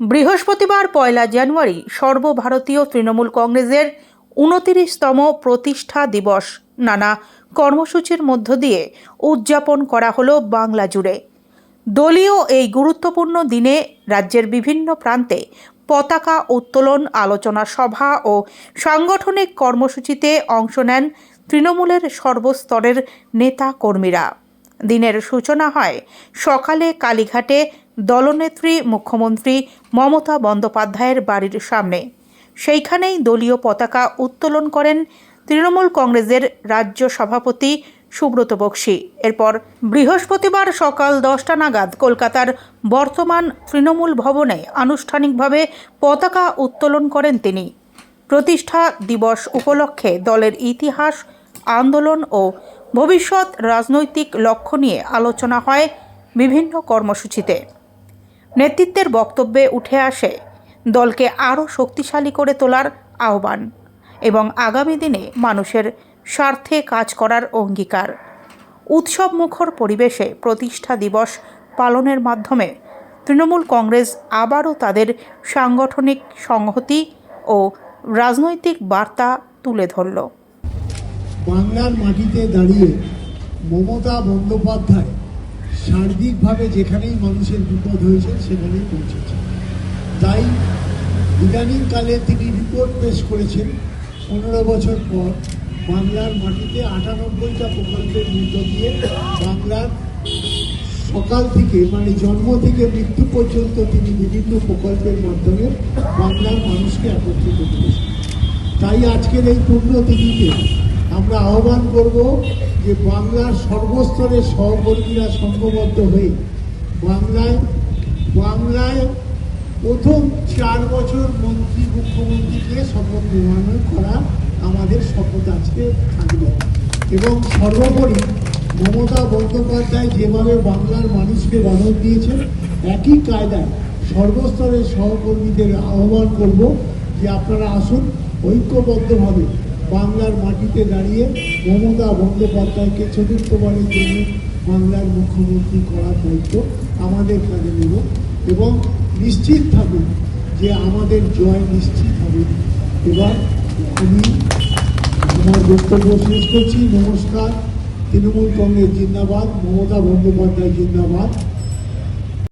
বৃহস্পতিবার, পয়লা জানুয়ারি, সর্বভারতীয় তৃণমূল কংগ্রেসের উনতিরিশতম প্রতিষ্ঠা দিবস। নানা কর্মসূচির মধ্য দিয়ে উদযাপন করা হলো বাংলা জুড়ে। দলীয় এই গুরুত্বপূর্ণ দিনে রাজ্যের বিভিন্ন প্রান্তে পতাকা উত্তোলন, আলোচনা সভা ও সাংগঠনিক কর্মসূচিতে অংশ নেন তৃণমূলের সর্বস্তরের নেতা কর্মীরা দিনের সূচনা হয় সকালে কালীঘাটে দলনেত্রী মুখ্যমন্ত্রী মমতা বন্দ্যোপাধ্যায়ের বাড়ির সামনে। সেইখানেই দলীয় পতাকা উত্তোলন করেন তৃণমূল কংগ্রেসের রাজ্য সভাপতি সুব্রত বক্সী। এরপর বৃহস্পতিবার সকাল দশটা নাগাদ কলকাতার বর্তমান তৃণমূল ভবনে আনুষ্ঠানিকভাবে পতাকা উত্তোলন করেন তিনি। প্রতিষ্ঠা দিবস উপলক্ষে দলের ইতিহাস, আন্দোলন ও ভবিষ্যৎ রাজনৈতিক লক্ষ্য নিয়ে আলোচনা হয় বিভিন্ন কর্মসূচিতে। নেতৃত্বের বক্তব্যে উঠে আসে, দলকে আরও শক্তিশালী করে তোলার আহ্বান এবং আগামী দিনে মানুষের স্বার্থে কাজ করার অঙ্গীকার। উৎসবমুখর পরিবেশে প্রতিষ্ঠা দিবস পালনের মাধ্যমে তৃণমূল কংগ্রেস আবারও তাদের সাংগঠনিক সংহতি ও রাজনৈতিক বার্তা তুলে ধরল। বাংলার মাটিতে দাঁড়িয়ে মমতা বন্দ্যোপাধ্যায় সার্বিকভাবে যেখানেই মানুষের বিপদ হয়েছে, সেখানেই পৌঁছেছে। তাই ইদানিংকালে তিনি রিপোর্ট পেশ করেছেন। পনেরো বছর পর বাংলার মাটিতে আটানব্বইটা প্রকল্পের মধ্য দিয়ে বাংলার সকাল থেকে মানে জন্ম থেকে মৃত্যু পর্যন্ত তিনি বিভিন্ন প্রকল্পের মাধ্যমে বাংলার মানুষকে একত্রিত করেছেন। তাই আজকের এই পূর্ণ পুণ্যতিথিতে আমরা আহ্বান করব যে বাংলার সর্বস্তরের সহকর্মীরা সংঘবদ্ধ হয়ে বাংলায় বাংলায় প্রথম চার বছর মন্ত্রী, মুখ্যমন্ত্রীকে শপথ গ্রহণ করা আমাদের শপথ আজকে থাকবে। এবং সর্বোপরি মমতা বন্দ্যোপাধ্যায় যেভাবে বাংলার মানুষকে বাধক দিয়েছেন, একই কায়দায় সর্বস্তরের সহকর্মীদের আহ্বান করব যে আপনারা আসুন, ঐক্যবদ্ধভাবে বাংলার মাটিতে দাঁড়িয়ে মমতা বন্দ্যোপাধ্যায়কে চতুর্থবারের জন্য বাংলার মুখ্যমন্ত্রী করার দায়িত্ব আমাদের কাজে নেব এবং নিশ্চিত থাকুন যে আমাদের জয় নিশ্চিত হবে। এবার আমি আমার বক্তব্য শেষ করছি। নমস্কার। তৃণমূল কংগ্রেস জিন্দাবাদ, মমতা বন্দ্যোপাধ্যায় জিন্দাবাদ।